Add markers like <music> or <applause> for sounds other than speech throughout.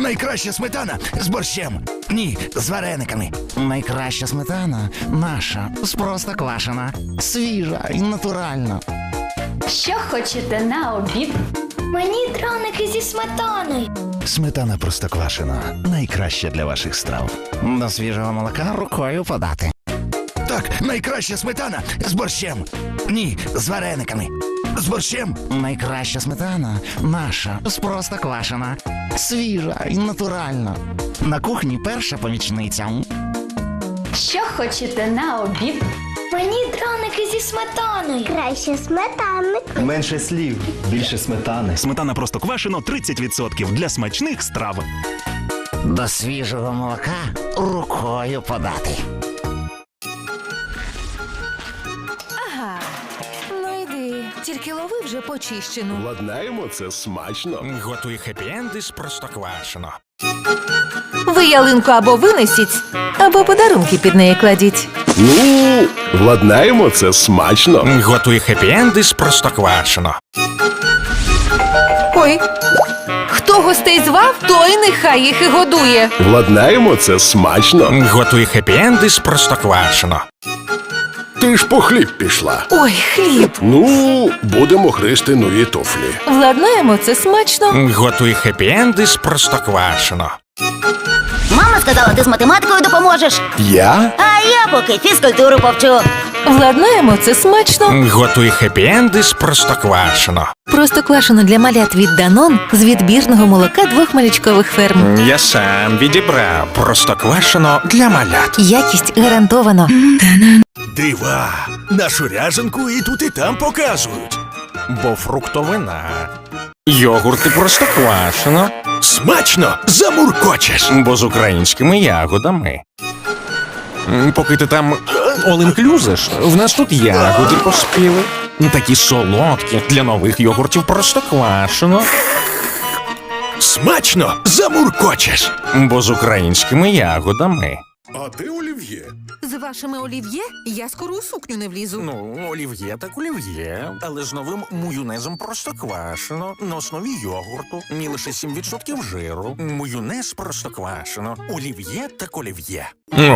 найкраща сметана з борщем. Ні, з варениками. Найкраща сметана наша, з простоквашина, свіжа і натуральна. Що хочете на обід? Мені драники зі сметаною. Сметана простоквашина. Найкраща для ваших страв. До свіжого молока рукою подати. Так, найкраща сметана з борщем. Ні, з варениками. З борщем. Найкраща сметана наша, з простоквашина, свіжа і натуральна. На кухні перша помічниця. Що хочете на обід? Мені драники зі сметаною. Краще сметанник. Менше слів, більше сметани. Сметана просто квашено 30% для смачних страв. До свіжого молока рукою подати. Вже почищену. Ладнаємо це смачно. Готуй хеппі-енди з простоквашино. Ви ялинку або винесіть, або подарунки під неї кладіть. Ну, владнаємо це смачно. Готуй хеппі-енди з простоквашино. Ой, хто гостей звав, той нехай їх і годує. Владнаємо це смачно. Готуй хеппі-енди з простоквашино. Ти ж по хліб пішла. Ой, хліб. Ну, будемо христи нові туфлі. Владнаємо це смачно. Готуй хеппі-енди з простоквашино. Мама сказала, ти з математикою допоможеш. Я? А я поки фізкультуру повчу. Владнаємо це смачно. Готуй хеппі-енди з простоквашино. Просто квашено для малят від Данон з відбірного молока двох малючкових ферм. Я сам відібрав простоквашино для малят. Якість гарантовано. Дива! Нашу ряженку і тут, і там показують. Бо фруктовина. Йогурти простоквашино. Смачно! Замуркочеш! Бо з українськими ягодами. Поки ти там all-inclusive, в нас тут ягоди поспіли. Такі солодкі для нових йогуртів простоквашино. Смачно! Замуркочеш! Бо з українськими ягодами. А ти олів'є? З вашими олів'є я скоро у сукню не влізу. Ну, олів'є так олів'є, але з новим муюнезом простоквашино на основі йогурту. Ні лише 7% жиру. Муюнез простоквашино. Олів'є так олів'є.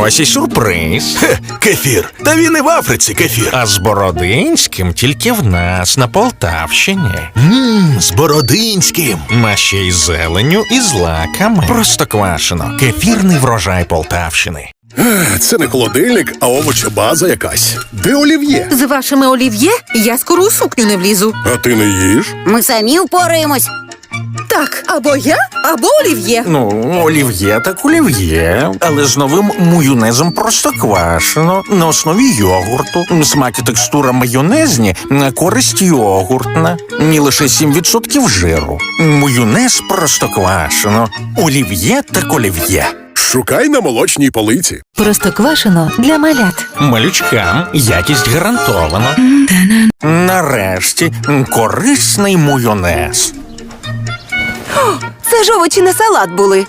Ось і сюрприз. Хе, Кефір! Та він і в Африці кефір! А з Бородинським тільки в нас на Полтавщині. Ммм, з Бородинським! А ще й зеленю і злаками. Простоквашино. Кефірний врожай Полтавщини. Це не холодильник, а овочебаза якась. Де олів'є? З вашими олів'є я скоро у сукню не влізу. А ти не їш? Ми самі впораємось. Так, або я, або олів'є. Ну, олів'є так олів'є, але з новим муюнезом простоквашино на основі йогурту. Смак і текстура майонезні, на користь йогуртна. Ні лише 7% жиру. Муюнез простоквашино. Олів'є так олів'є. Шукай на молочній полиці. Просто квашено для малят. Малючкам якість гарантовано. Нарешті корисний муюнез. Це ж овочі на салат були.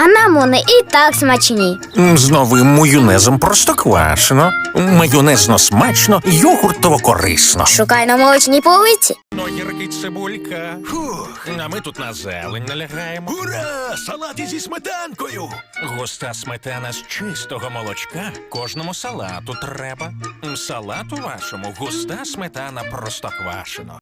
А нам вони і так смачні. З новим муюнезом простоквашино. Майонезно смачно, йогуртово корисно. Шукай на молочній полиці. Огірки цибулька. Фух, а ми тут на зелень налягаємо. Ура! Салати зі сметанкою! Густа сметана з чистого молочка. Кожному салату треба. Салату вашому густа сметана простоквашино.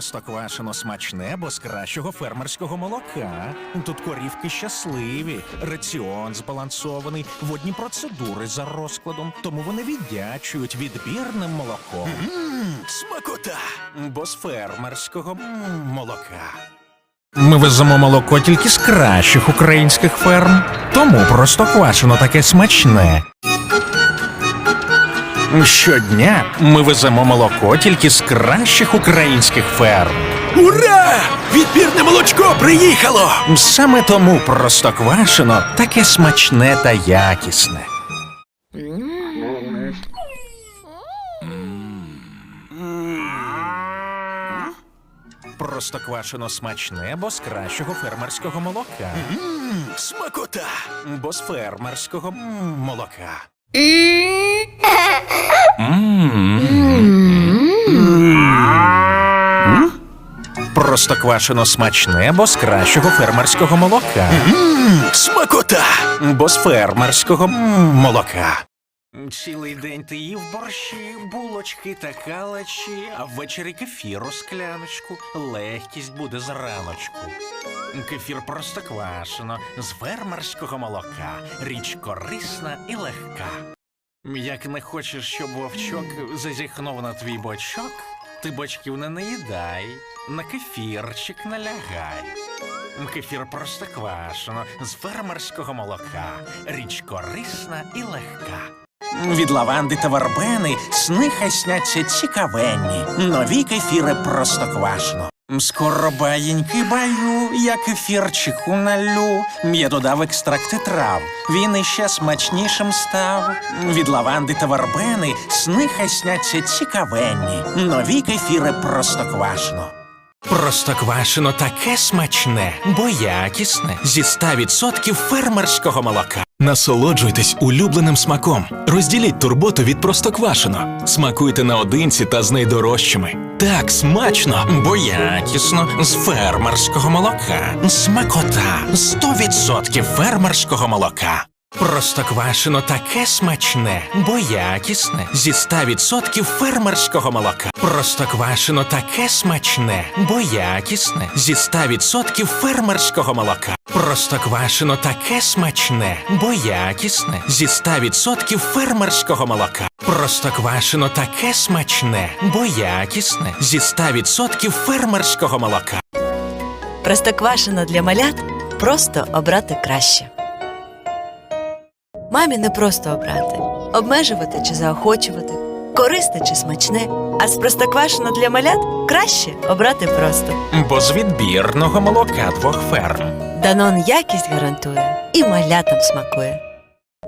Простоквашино смачне, бо з кращого фермерського молока. Тут корівки щасливі, раціон збалансований, водні процедури за розкладом, тому вони віддячують відбірним молоком. Смакота! Бо з фермерського молока. Ми веземо молоко тільки з кращих українських ферм, тому простоквашино таке смачне. Щодня ми веземо молоко тільки з кращих українських ферм. Ура! Відбірне молочко приїхало! Саме тому простоквашино таке смачне та якісне. Простоквашино смачне, бо з кращого фермерського молока. Смакота! Бо з фермерського молока. М? Простоквашино смачне, бо з кращого фермерського молока. Смакота! Бо з фермерського молока. Цілий день ти їв борщі, булочки та калачі, а ввечері кефіру скляночку. Легкість буде зраночку. Кефір простоквашино з фермерського молока. Річ корисна і легка. Як не хочеш, щоб вовчок зазіхнув на твій бочок, ти бочків не наїдай, на кефірчик налягай. Кефір простоквашино з фермерського молока. Річ корисна і легка. Від лаванди та вербени сни хай сняться цікавенні. Нові кефіри простоквашино. Скоро баєньки баю, я кефірчику налю. Я додав екстракти трав, він іще смачнішим став. Від лаванди та вербени сни хай сняться цікавенні. Нові кефіри простоквашино. Простоквашино таке смачне, бо якісне зі 100% фермерського молока. Насолоджуйтесь улюбленим смаком. Розділіть турботу від Простоквашино. Смакуйте наодинці та з найдорожчими. Так смачно! Бо якісно з фермерського молока. Смакота 100% фермерського молока. Простоквашино таке смачне, бо якісне зі 100% фермерського молока. Простоквашино таке смачне, бо якісне зі 100% фермерського молока. Простоквашино таке смачне, бо якісне зі 100% фермерського молока. Простоквашино таке смачне, бо якісне зі 100% фермерського молока. Простоквашино для малят просто обрати краще. Мамі не просто обрати, обмежувати чи заохочувати, корисне чи смачне. А з простоквашино для малят краще обрати просто. Бо з відбірного молока двох ферм. Данон якість гарантує і малятам смакує.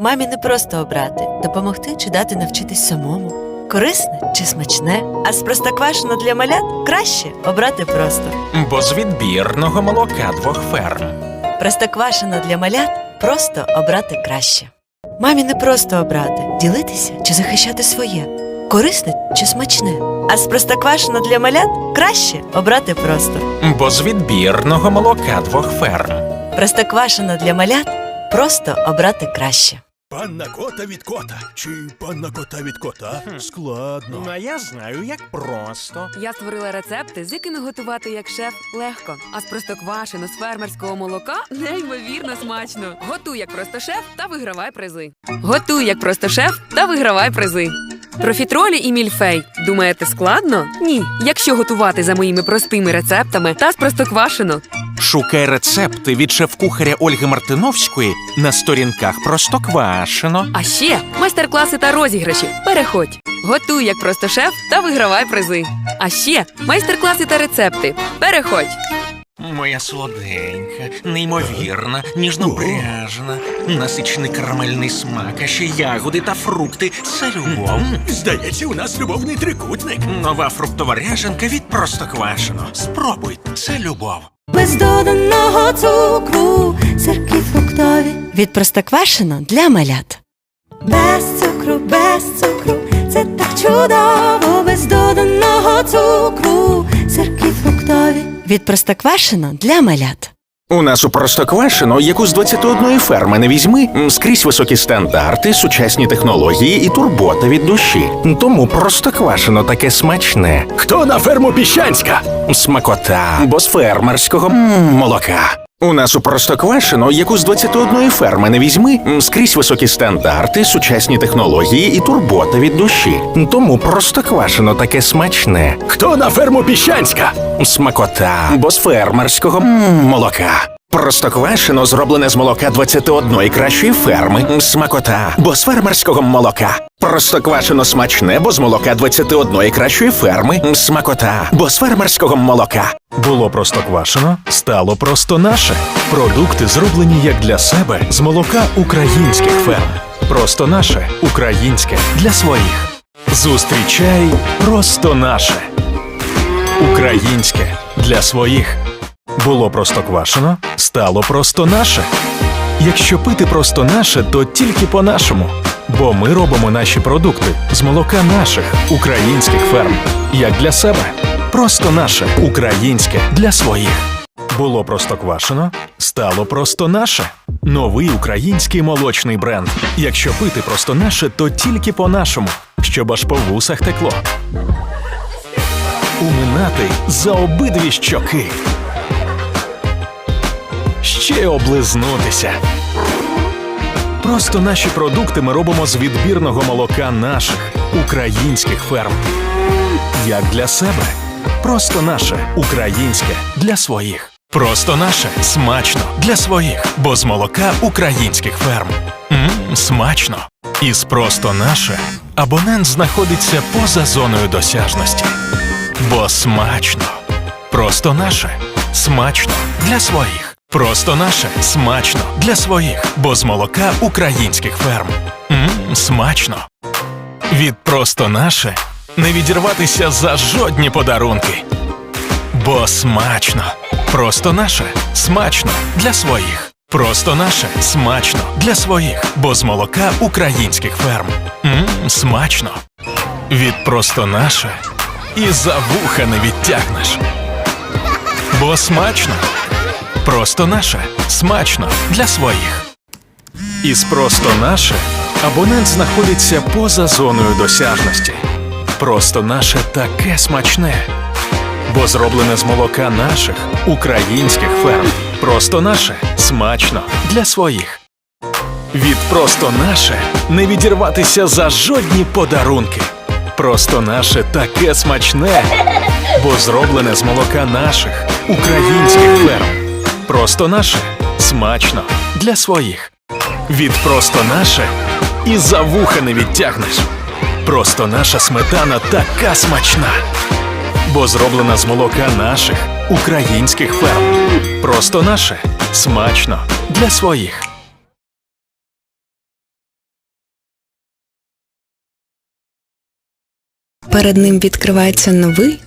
Мамі не просто обрати, допомогти чи дати навчитись самому. Корисне чи смачне, а з простоквашино для малят краще обрати просто. Бо з відбірного молока двох ферм. Простоквашино для малят просто обрати краще. Мамі не просто обрати, ділитися чи захищати своє, корисне чи смачне. А з простоквашино для малят краще обрати просто. Бо з відбірного молока двох ферм. Простоквашино для малят просто обрати краще. Панна кота від кота. Чи панна кота від кота? Складно. а я знаю, як просто. Я створила рецепти, з якими готувати як шеф легко. А з простоквашино з фермерського молока <laughs> неймовірно смачно. Готуй як просто шеф та вигравай призи. Готуй як просто шеф та вигравай призи. Профітролі і мільфей. Думаєте, складно? Ні. Якщо готувати за моїми простими рецептами та з простоквашино. Шукай рецепти від шеф-кухаря Ольги Мартиновської на сторінках Простоквашино. А ще майстер-класи та розіграші. Переходь. Готуй як просто шеф та вигравай призи. А ще майстер-класи та рецепти. Переходь. Моя солоденька, неймовірна, ніжнобряжна, насичений карамельний смак, а ще ягоди та фрукти. Це любов. Здається, у нас любовний трикутник. Нова фруктова ряженка від Простоквашино. Спробуй, це любов. Без доданого цукру, сирки фруктові. Від простоквашино для малят. Без цукру, без цукру, це так чудово, без доданого цукру, сирки фруктові. Від простоквашино для малят. У нас у Простоквашино, яку з 21 ферми не візьми, скрізь високі стандарти, сучасні технології і турбота від душі. Тому Простоквашино таке смачне. Хто на ферму Піщанська? Смакота, бо з фермерського м, молока. У нас у Простоквашино, яку з 21 ферми не візьми, скрізь високі стандарти, сучасні технології і турбота від душі. Тому Простоквашино таке смачне. Хто на ферму Піщанська? Смакота, бо з фермерського м, молока. Простоквашино зроблене з молока 21 кращої ферми. Смакота, бо з фермерського молока. Простоквашино смачне, бо з молока 21 кращої ферми. Смакота, бо з фермерського молока. Було Простоквашино, стало просто наше. Продукти зроблені як для себе з молока українських ферм. Просто наше українське для своїх. Зустрічай просто наше. Українське для своїх. Було простоквашино, стало просто наше. Якщо пити просто наше, то тільки по-нашому. Бо ми робимо наші продукти з молока наших українських ферм. Як для себе. Просто наше українське для своїх. Було простоквашино, стало просто наше. Новий український молочний бренд. Якщо пити просто наше, то тільки по-нашому, щоб аж по вусах текло. Уминати за обидві щоки. Ще й облизнутися. Просто наші продукти ми робимо з відбірного молока наших українських ферм. Як для себе. Просто наше українське для своїх. Просто наше смачно для своїх, бо з молока українських ферм. Мм, смачно. Із просто наше абонент знаходиться поза зоною досяжності. Бо смачно. Просто наше смачно для своїх. Просто наше смачно для своїх, бо з молока українських ферм. Мм, смачно. Від просто наше не відірватися за жодні подарунки. Бо смачно. Просто наше смачно для своїх. Просто наше смачно для своїх, бо з молока українських ферм. Мм, смачно. Від просто наше і за вуха не відтягнеш. Бо смачно. Просто наше смачно для своїх. Із просто наше абонент знаходиться поза зоною досяжності. Просто наше таке смачне. Бо зроблене з молока наших українських ферм. Просто наше смачно для своїх. Від просто наше не відірватися за жодні подарунки. Просто наше таке смачне, бо зроблене з молока наших українських ферм. Просто наше смачно для своїх. Від просто наше і за вуха не відтягнеш. Просто наша сметана така смачна, бо зроблена з молока наших українських ферм. Просто наше смачно для своїх. Перед ним відкривається новий